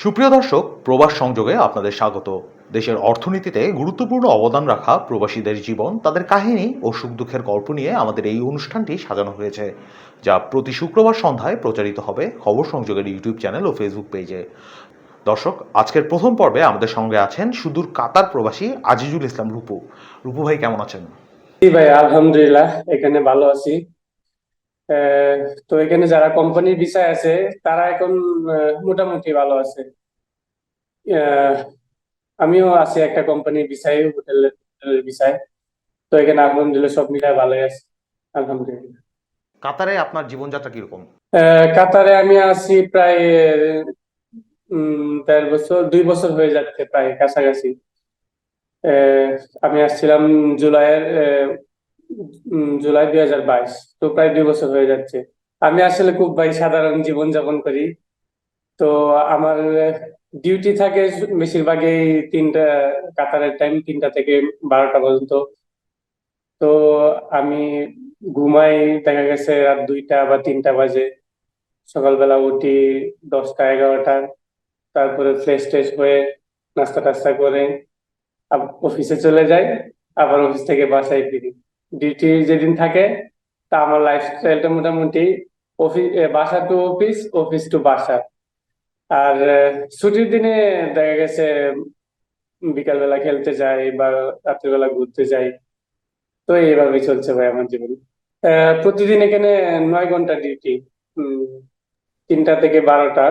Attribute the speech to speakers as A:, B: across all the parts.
A: সুপ্রিয় দর্শক, প্রবাস সংযোগে আপনাদের স্বাগত। দেশের অর্থনীতিতে গুরুত্বপূর্ণ অবদান রাখা প্রবাসীদের জীবন, তাদের কাহিনী ও সুখ দুঃখের গল্প নিয়ে আমাদের এই অনুষ্ঠানটি সাজানো হয়েছে, যা প্রতি শুক্রবার সন্ধ্যায় প্রচারিত হবে খবর সংযোগের ইউটিউব চ্যানেল ও ফেসবুক পেজে। দর্শক, আজকের প্রথম পর্বে আমাদের সঙ্গে আছেন সুদূর কাতার প্রবাসী আজিজুল ইসলাম রূপু। রূপু ভাই, কেমন আছেন?
B: ভাই, আলহামদুলিল্লাহ, এখানে ভালো আছি। তো এখানে যারা কোম্পানির ভিসায় আছে তারা এখন মোটামুটি ভালো আছে। আমিও আছি একটা কোম্পানির ভিসায় হোটেলের ভিসায় তো এখানে আলহামদুলিল্লাহ সব মিলায় ভালোই আছে আলহামদুলিল্লাহ।
A: কাতারে আপনার জীবনযাত্রা কীরকম?
B: কাতারে আমি আছি প্রায় উম, দেড় বছর দুই বছর হয়ে যাচ্ছে প্রায় কাছাকাছি। আমি আসছিলাম জুলাইয়ের জুলাই দুই হাজার বাইশ। তো প্রায় দুই বছর হয়ে যাচ্ছে। আমি আসলে খুব, ভাই, সাধারণ জীবন যাপন করি। তো আমার ডিউটি থাকে বেশিরভাগই তিনটা, কাতারের টাইম তিনটা থেকে বারোটা পর্যন্ত। তো আমি ঘুমাই, দেখা গেছে রাত দুইটা বা তিনটা বাজে। সকালবেলা উঠি দশটা, এগারোটা। তারপরে ফ্রেশ ট্রেশ হয়ে নাস্তা টাস্তা করে অফিসে চলে যাই। আবার অফিস থেকে বাসায় ফিরি। ডিউটি যেদিন থাকে, তা আমার লাইফস্টাইলটা মোটামুটি অফিস বাসা টু অফিস অফিস টু বাসা আর ছুটির দিনে দেখা গেছে, বিকালবেলা খেলতে যাই বা রাত্রিবেলা ঘুরতে যাই। তো এইভাবেই চলছে ভাই আমার জীবন। প্রতিদিন এখানে নয় ঘণ্টা ডিউটি তিনটা থেকে বারোটা।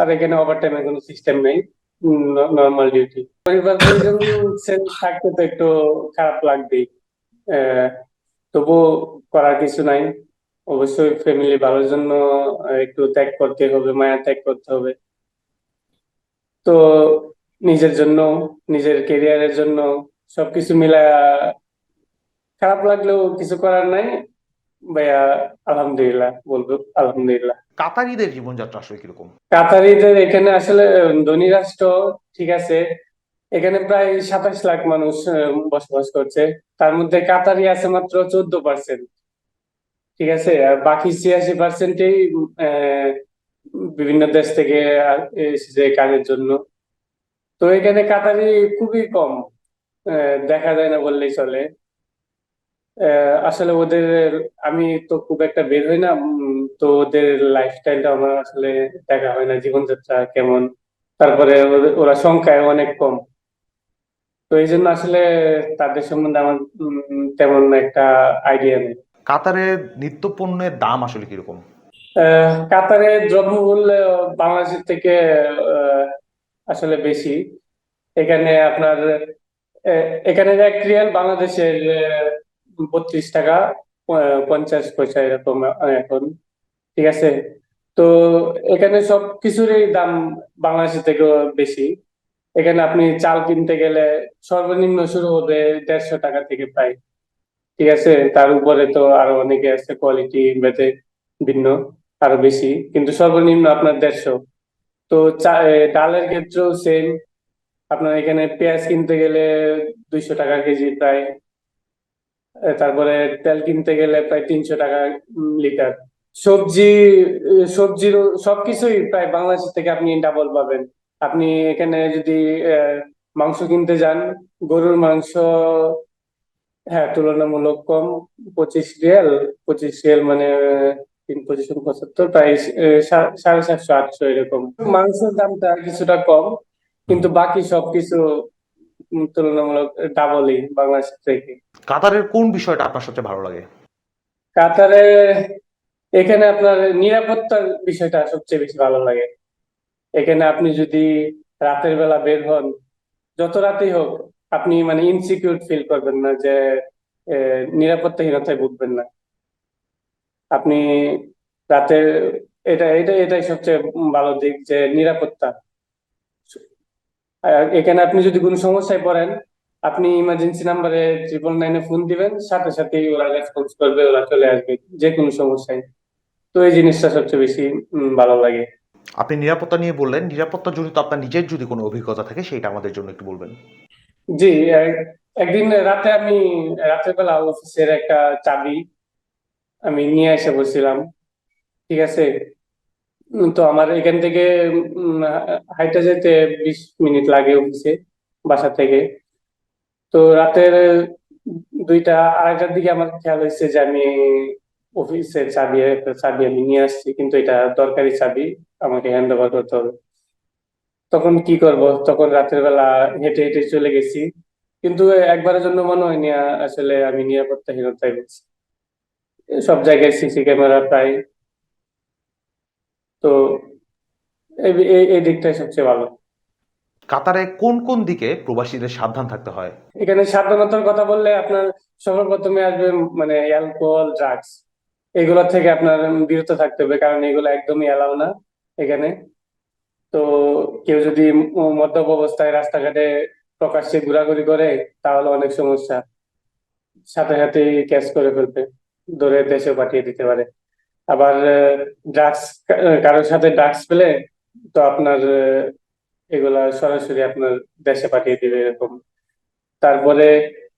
B: আর এখানে ওভারটাইমের কোনো সিস্টেম নেই। নর্মাল ডিউটি পরিবার পরিজন থাকতে তো একটু খারাপ লাগবেই। তবুও করার কিছু নাই। অবশ্যই ফ্যামিলি ভালোর জন্য একটু ত্যাগ করতে হবে, মায়া ত্যাগ করতে হবে। তো নিজের জন্য, নিজের কেরিয়ারের জন্য সবকিছু মিলা খারাপ লাগলেও কিছু করার নাই। ভাইয়া আলহামদুলিল্লাহ বলব আলহামদুলিল্লাহ।
A: কাতারিদের জীবনযাত্রা আসলে কীরকম?
B: কাতারিদের এখানে আসলে ধনী রাষ্ট্র ঠিক আছে এখানে প্রায় সাতাশ লাখ মানুষ বসবাস করছে। তার মধ্যে কাতারি আছে মাত্র চোদ্দ পার্সেন্ট ঠিক আছে আর বাকি ছিয়াশি পার্সেন্টই বিভিন্ন দেশ থেকে এসেছে কাজের জন্য। তো এখানে কাতারি খুবই কম দেখা যায় না বললেই চলে। আসলে ওদের আমি তো খুব একটা বের হই না তো ওদের লাইফস্টাইলটা আমার আসলে দেখা হয় না জীবনযাত্রা কেমন। তারপরে ওদের- ওরা সংখ্যায় অনেক কম। তো এই জন্য আসলে তাদের সম্বন্ধে আমার তেমন একটা আইডিয়া নেই।
A: কাতারে নিত্য পণ্যের দাম আসলে কীরকম?
B: আহ, কাতারে দ্রব্যমূল্য বাংলাদেশের থেকে আসলে বেশি। এখানে আপনার এখানে এক রিয়াল বাংলাদেশের বত্রিশ টাকা পঞ্চাশ পয়সা এরকম এখন। ঠিক আছে? তো এখানে সব কিছুরই দাম বাংলাদেশের থেকেও বেশি। এখানে আপনি চাল কিনতে গেলে সর্বনিম্ন শুরু হবে দেড়শো টাকা থেকে প্রায়। ঠিক আছে? তার উপরে তো আরও অনেকে আছে কোয়ালিটি ভেদে ভিন্ন, আরও বেশি। কিন্তু সর্বনিম্ন আপনার দেড়শো। তো ডালের ক্ষেত্রেও সেম আপনার এখানে পেঁয়াজ কিনতে গেলে দুইশো টাকা কেজি প্রায়। তারপরে তেল কিনতে গেলে প্রায় তিনশো টাকা লিটার। সবজি সবজির সবকিছুই প্রায় বাংলাদেশ থেকে আপনি ডাবল পাবেন। আপনি এখানে যদি মাংস কিনতে যান, গরুর মাংস হ্যাঁ তুলনামূলক কম, পঁচিশ রিয়াল পঁচিশ রিয়াল মানে তিন, পঁচিশ পঁচাত্তর, প্রায় সাড়ে সাতশো, আটশো এরকম। মাংসের দামটা কিছুটা কম, কিন্তু বাকি সবকিছু তুলনামূলক ডাবলই বাংলাদেশ থেকে।
A: কাতারের কোন বিষয়টা আপনার সবচেয়ে ভালো লাগে?
B: কাতারে এখানে আপনার নিরাপত্তার বিষয়টা সবচেয়ে বেশি ভালো লাগে। এখানে আপনি যদি রাতের বেলা বের হন যত রাতেই হোক আপনি মানে ইনসিকিউর ফিল করবেন না যে নিরাপত্তাহীনতায় ভুগবেন না। আপনি রাতের এটা এটা এটাই সবচেয়ে ভালো দিক যে নিরাপত্তা। এখানে আপনি যদি কোনো সমস্যায় পড়েন আপনি ইমার্জেন্সি নাম্বারে ট্রিপল নাইনে ফোন দিবেন সাথে সাথেই ওরা রেসপন্স করবে ওরা চলে আসবে যে কোনো সমস্যায়। তো এই জিনিসটা সবচেয়ে বেশি ভালো লাগে।
A: আপনি নিরাপত্তা নিয়ে বললেন নিরাপত্তা জনিত আপনার নিজের যদি কোনো অভিজ্ঞতা থাকে সেটা আমাদের জন্য একটু বলবেন।
B: জি একদিন রাতে আমি রাতের বেলা অফিসের একটা চাবি আমি নিয়ে এসে বলছিলাম ঠিক আছে? তো আমার এখান থেকে হাইটা যেতে বিশ মিনিট লাগে অফিসে, বাসা থেকে। তো রাতের দুইটা, আড়াইটার দিকে আমার খেয়াল হয়েছে যে আমি অফিসের চাবি চাবি আমি নিয়ে আসছি, কিন্তু এটা দরকারি চাবি, আমাকে হ্যান্ড ওভার করতে হবে। তখন কি করব? তখন রাতের বেলা হেঁটে হেঁটে চলে গেছি। কিন্তু একবারের জন্য মনে হয়নি আসলে আমি নিরাপত্তাহীনতায় ভুগছি। সব জায়গায় সিসি ক্যামেরা প্রায় তো এই দিকটাই সবচেয়ে ভালো।
A: কাতারে কোন কোন দিকে প্রবাসীদের সাবধান থাকতে হয়?
B: এখানে সাবধানতার কথা বললে আপনার সর্বপ্রথমে আসবে মানে অ্যালকোহল ড্রাগস। এগুলো থেকে আপনার বিরত থাকতে হবে কারণ এগুলো একদমই অ্যালাউ না এখানে। তো কেউ যদি মদ্যপ অবস্থায় রাস্তাঘাটে প্রকাশ্যে ঘোরাঘুরি করে তাহলে অনেক সমস্যা। সাথে সাথে ক্যাচ করে ফেলবে ধরে দেশে পাঠিয়ে দিতে পারে। আবার ড্রাগস কারোর সাথে ড্রাগস পেলে তো আপনার এগুলা সরাসরি আপনার দেশে পাঠিয়ে দিবে এরকম। তারপরে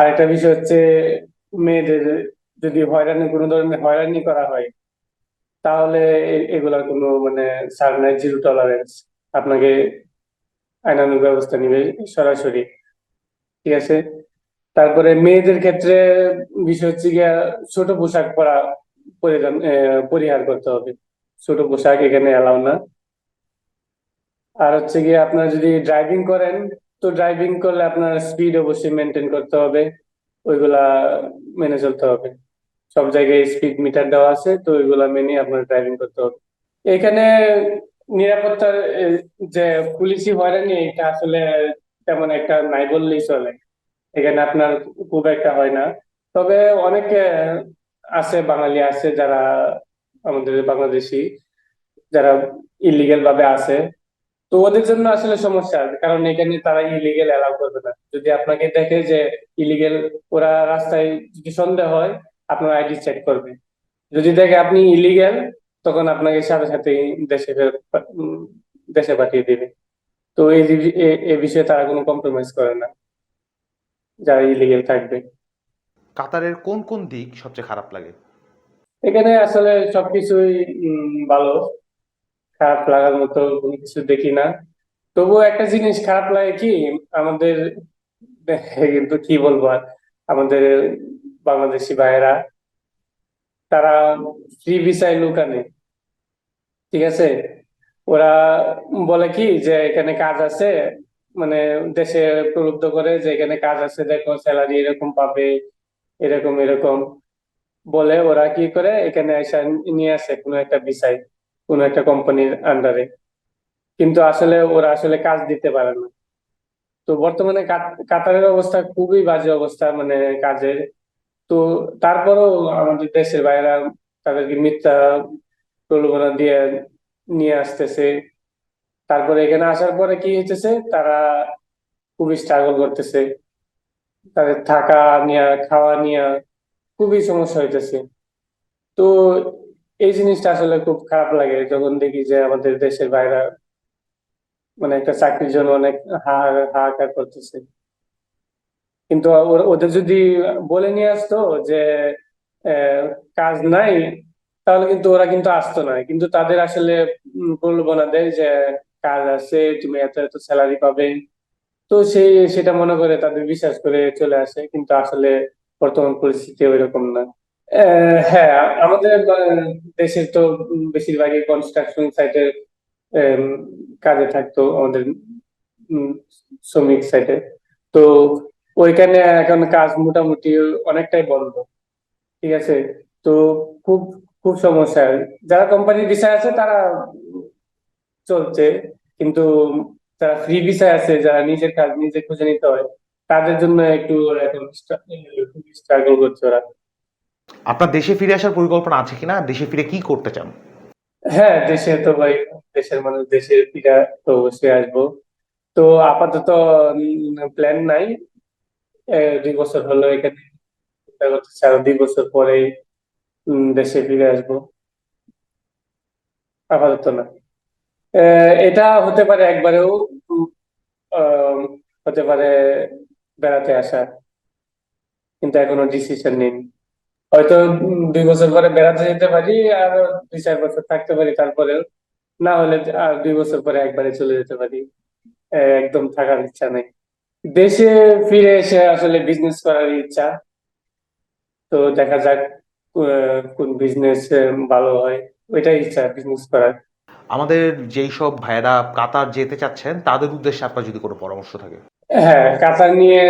B: আরেকটা বিষয় হচ্ছে, মেয়েদের যদি হয়রানি, কোনো ধরনের হয়রানি করা হয়, তাহলে এগুলার কোনো মানে ছাড় নাই জিরো টলারেন্স আপনাকে আইনানুগ ব্যবস্থা নিবে সরাসরি। ঠিক আছে? তারপরে মেয়েদের ক্ষেত্রে বিষয় হচ্ছে গিয়া ছোট পোশাক পরা পরিধান পরিহার করতে হবে। ছোট পোশাক এখানে এলাও না। আর হচ্ছে গিয়ে আপনার যদি ড্রাইভিং করেন, তো ড্রাইভিং করলে আপনার স্পিড অবশ্যই মেনটেন করতে হবে। ওইগুলা মেনে চলতে হবে। সব জায়গায় স্পিড মিটার দেওয়া আছে, তো ওইগুলা মেনে আপনার ড্রাইভিং করতে হবে। এখানে নিরাপত্তার যে পুলিশি হয়রানি, এটা আসলে তেমন একটা নাই বললেই চলে। এখানে আপনার খুব একটা হয় না। তবে অনেকে আছে, বাঙালি আছে যারা আমাদের বাংলাদেশি, যারা ইলিগেল ভাবে আছে, তো ওদের জন্য আসলে সমস্যা, কারণ এখানে তারা ইলিগেল অ্যালাউ করবে না। যদি আপনাকে দেখে যে ইলিগেল ওরা রাস্তায় যদি সন্দেহ হয়, আপনার আইডি চেক করবে। যদি দেখে আপনি ইলিগেল তখন আপনাকে সাথে সাথে দেশে দেশে পাঠিয়ে দিবে। তো এই বিষয়ে তারা কোনো কম্প্রোমাইজ করে না, যারা ইলিগেল থাকবে।
A: কাতারের কোন কোন দিক সবচেয়ে খারাপ লাগে?
B: এখানে আসলে সবকিছুই ভালো। খারাপ লাগার মতো কোনো কিছু দেখি না। তবুও একটা জিনিস খারাপ লাগে কি, আমাদের কিন্তু কি বলব আর, আমাদের বাংলাদেশি ভাইয়েরা, তারা ফ্রি ভিসায় লোক আনে ঠিক আছে? ওরা বলে কি যে এখানে কাজ আছে মানে দেশে প্রলুব্ধ করে যে এখানে কাজ আছে, দেখো স্যালারি এরকম পাবে এরকম এরকম। বলে ওরা কি করে? এখানে এসে নিয়ে আসে কোনো একটা বিষয়, কোনো একটা কোম্পানির আন্ডারে কিন্তু আসলে ওরা আসলে কাজ দিতে পারে না। তো বর্তমানে কাতারের অবস্থা খুবই বাজে অবস্থা মানে কাজের। তো তারপরও আমাদের দেশের বাইরা তাদেরকে মিথ্যা প্রলোভনা দিয়ে নিয়ে আসতেছে। তারপরে এখানে আসার পরে কি হইতেছে? তারা খুবই স্ট্রাগল করতেছে। তাদের থাকা নিয়ে, খাওয়া নিয়ে খুবই সমস্যা হইতেছে। তো এই জিনিসটা আসলে খুব খারাপ লাগে যখন দেখি যে আমাদের দেশের বাইরা মানে একটা চাকরির জন্য অনেক হাহাকার করতেছে। কিন্তু ওদের যদি বলে নিয়ে আসতো যে কাজ নাই, তাহলে কিন্তু ওরা কিন্তু আসতো না। কিন্তু তাদের আসলে প্রলোভনা দেয় যে, কাজ আছে, তুমি এত এত স্যালারি পাবে। তো সেই সেটা মনে করে তাদের বিশ্বাস করে চলে আসে কিন্তু আসলে বর্তমান পরিস্থিতি ওইরকম না। আহ, হ্যাঁ আমাদের দেশের তো বেশিরভাগই কনস্ট্রাকশন সাইটের কাজে থাকতো আমাদের শ্রমিক সাইটে তো ওইখানে এখন কাজ মোটামুটি অনেকটাই বন্ধ ঠিক আছে? তো খুব খুব সমস্যা। যারা কোম্পানির বিষয় আছে তারা চলছে কিন্তু যারা ফ্রি ভিসায় আছে যারা নিজের কাজ নিজে খুঁজে নিতে হয় তাদের জন্য একটু এখন স্ট্রাগল করছে ওরা।
A: আপনার দেশে ফিরে আসার পরিকল্পনা আছে কিনা? দেশে ফিরে কি করতে চান?
B: হ্যাঁ দেশে তো ভাই দেশের মানুষ দেশে ফিরে তো অবশ্যই আসব। তো আপাতত প্ল্যান নাই। দুই বছর হলো এখানে। চিন্তা করতেছি আরও দুই বছর পরে দেশে ফিরে আসব। আপাতত না। এটা হতে পারে একবারেও হতে পারে বেড়াতে আসা। কিন্তু এখনও ডিসিশন নিইনি হয়তো দুই বছর পরে বেড়াতে যেতে পারি, আর দুই চার বছর থাকতে পারি তারপরেও। না হলে আর দুই বছর পরে একবারে চলে যেতে পারি। একদম থাকার ইচ্ছা নেই। দেশে ফিরে এসে আসলে বিজনেস করার ইচ্ছা। তো দেখা যাক কোন বিজনেস ভালো হয়। ওইটাই ইচ্ছা বিজনেস করার।
A: আমাদের যেই সব ভাইয়েরা কাতার যেতে চাচ্ছেন, তাদের উদ্দেশ্যে আপনার যদি কোনো পরামর্শ থাকে।
B: হ্যাঁ কাতার নিয়ে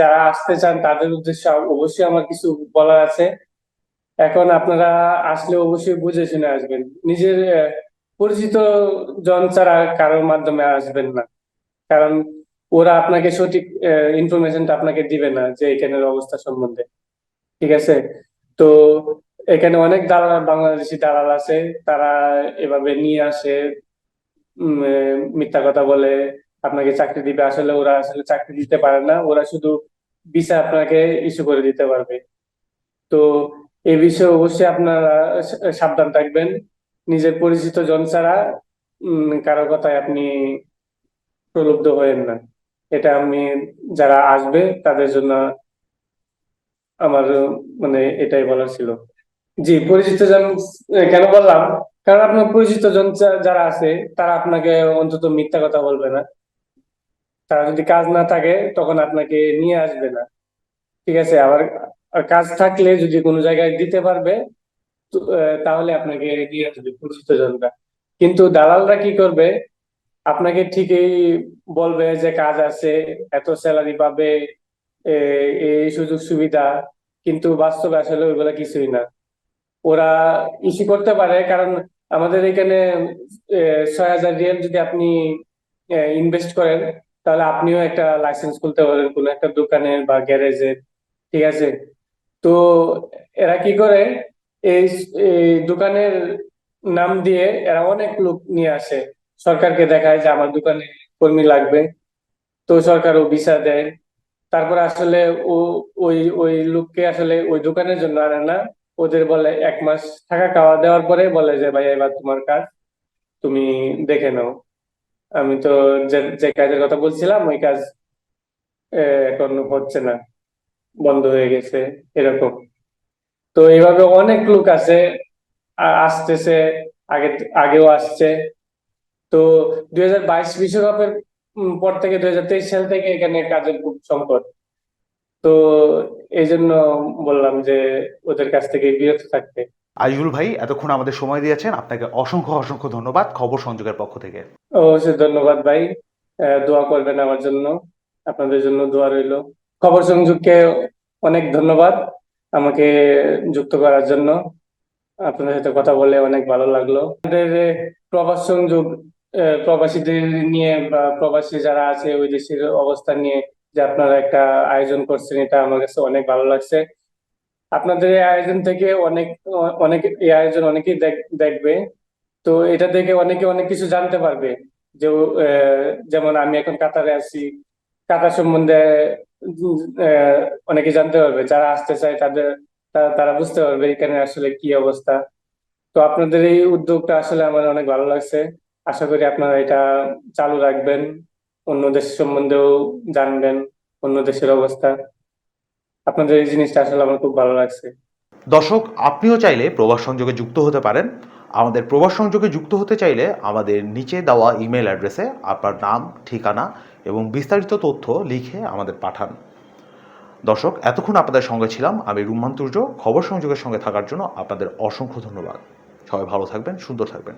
B: যারা আসতে চান, তাদের উদ্দেশ্যে অবশ্যই আমার কিছু বলার আছে। এখন আপনারা আসলে অবশ্যই বুঝে শুনে আসবেন। নিজের পরিচিত জন ছাড়া কারোর মাধ্যমে আসবেন না। কারণ ওরা আপনাকে সঠিক ইনফরমেশনটা আপনাকে দিবে না যে এখানের অবস্থা সম্বন্ধে। ঠিক আছে? তো এখানে অনেক দালাল, বাংলাদেশি দালাল আছে। তারা এভাবে নিয়ে আসে মিথ্যা কথা বলে, আপনাকে চাকরি দিবে। আসলে ওরা আসলে চাকরি দিতে পারে না। ওরা শুধু ভিসা আপনাকে ইস্যু করে দিতে পারবে। তো এই বিষয়ে অবশ্যই আপনারা সাবধান থাকবেন। নিজের পরিচিত জন ছাড়া কারও কথায় আপনি প্রলুব্ধ হয়েন না। এটা আমি, যারা আসবে, তাদের জন্য আমার মানে এটাই বলার ছিল। জি, পরিচিত জন কেন বললাম? কারণ আপনার পরিচিত জন যারা আছে, তারা আপনাকে অন্তত মিথ্যা কথা বলবে না। তারা যদি কাজ না থাকে, তখন আপনাকে নিয়ে আসবে না। ঠিক আছে, আবার কাজ থাকলে যদি কোনো জায়গায় দিতে পারবে তাহলে আপনাকে নিয়ে আসবে পরিচিত জনরা। কিন্তু দালালরা কি করবে? আপনাকে ঠিকই বলবে যে কাজ আছে, এত স্যালারি পাবে এই সুযোগ সুবিধা কিন্তু বাস্তবে আসলে ওইগুলা কিছুই না। ওরা ইস্যু করতে পারে, কারণ আমাদের এখানে ছয় হাজার রিয়াল যদি আপনি ইনভেস্ট করেন, তাহলে আপনিও একটা লাইসেন্স খুলতে পারেন, কোনো একটা দোকানের বা গ্যারেজের ঠিক আছে? তো এরা কি করে? এই দোকানের নাম দিয়ে এরা অনেক লোক নিয়ে আসে। সরকারকে দেখায় যে আমার দোকানে কর্মী লাগবে। তো সরকার ও ভিসা দেয়। তারপরে আসলে ও, ওই ওই লোককে আসলে ওই দোকানের জন্য আনে না। ওদের বলে এক মাস থাকা খাওয়া দেওয়ার পরে বলে যে, ভাই, এবার তোমার কাজ, তুমি দেখে নাও। আমি তো যে কাজের কথা বলছিলাম, ওই কাজ এখন হচ্ছে না, বন্ধ হয়ে গেছে, এরকম। তো এইভাবে অনেক লোক আছে আসতেছে, আগে, আগেও আসছে। তো দুই হাজার বাইশ বিশ্বকাপের পর থেকে, দুই হাজার তেইশ সাল থেকে এখানে কাজের খুব সংকট। তো এই জন্য বললাম যে ওদের কাছ থেকে বিরত থাকতে।
A: আইজুল ভাই এতক্ষণ আমাদের সময় দিয়েছেন। আপনাকে অসংখ্য অসংখ্য ধন্যবাদ খবর সংযোগের পক্ষ থেকে।
B: অবশ্যই ধন্যবাদ ভাই। দোয়া করবেন আমার জন্য। আপনাদের জন্য দোয়া রইল। খবর সংযোগকে অনেক ধন্যবাদ আমাকে যুক্ত করার জন্য। আপনাদের সাথে কথা বলে অনেক ভালো লাগল। আমাদের প্রবাস সংযোগ প্রবাসীদের নিয়ে বা প্রবাসী যারা আছে ওই দেশের অবস্থা নিয়ে যে আপনারা একটা আয়োজন করছেন, এটা আমার কাছে অনেক ভালো লাগছে। আপনাদের এই আয়োজন থেকে অনেক অনেক এই আয়োজন অনেকেই দেখ- দেখবে। তো এটা থেকে অনেকে অনেক কিছু জানতে পারবে যে যেমন আমি এখন কাতারে আছি, কাতার সম্বন্ধে অনেকে জানতে পারবে। যারা আসতে চায় তাদের তারা বুঝতে পারবে এখানে আসলে কি অবস্থা। তো আপনাদের এই উদ্যোগটা আসলে আমার অনেক ভালো লাগছে। আশা করি আপনারা এটা চালু রাখবেন। অন্য দেশ সম্বন্ধেও জানবেন, অন্য দেশের অবস্থা। আপনাদের এই জিনিসটা আসলে আমার খুব ভালো লাগছে।
A: দর্শক, আপনিও চাইলে প্রবাস সংযোগে যুক্ত হতে পারেন। আমাদের প্রবাস সংযোগে যুক্ত হতে চাইলে আমাদের নিচে দেওয়া ইমেল অ্যাড্রেসে আপনার নাম, ঠিকানা এবং বিস্তারিত তথ্য লিখে আমাদের পাঠান। দর্শক, এতক্ষণ আপনাদের সঙ্গে ছিলাম আমি তুর্য। খবর সংযোগের সঙ্গে থাকার জন্য আপনাদের অসংখ্য ধন্যবাদ। সবাই ভালো থাকবেন, সুন্দর থাকবেন।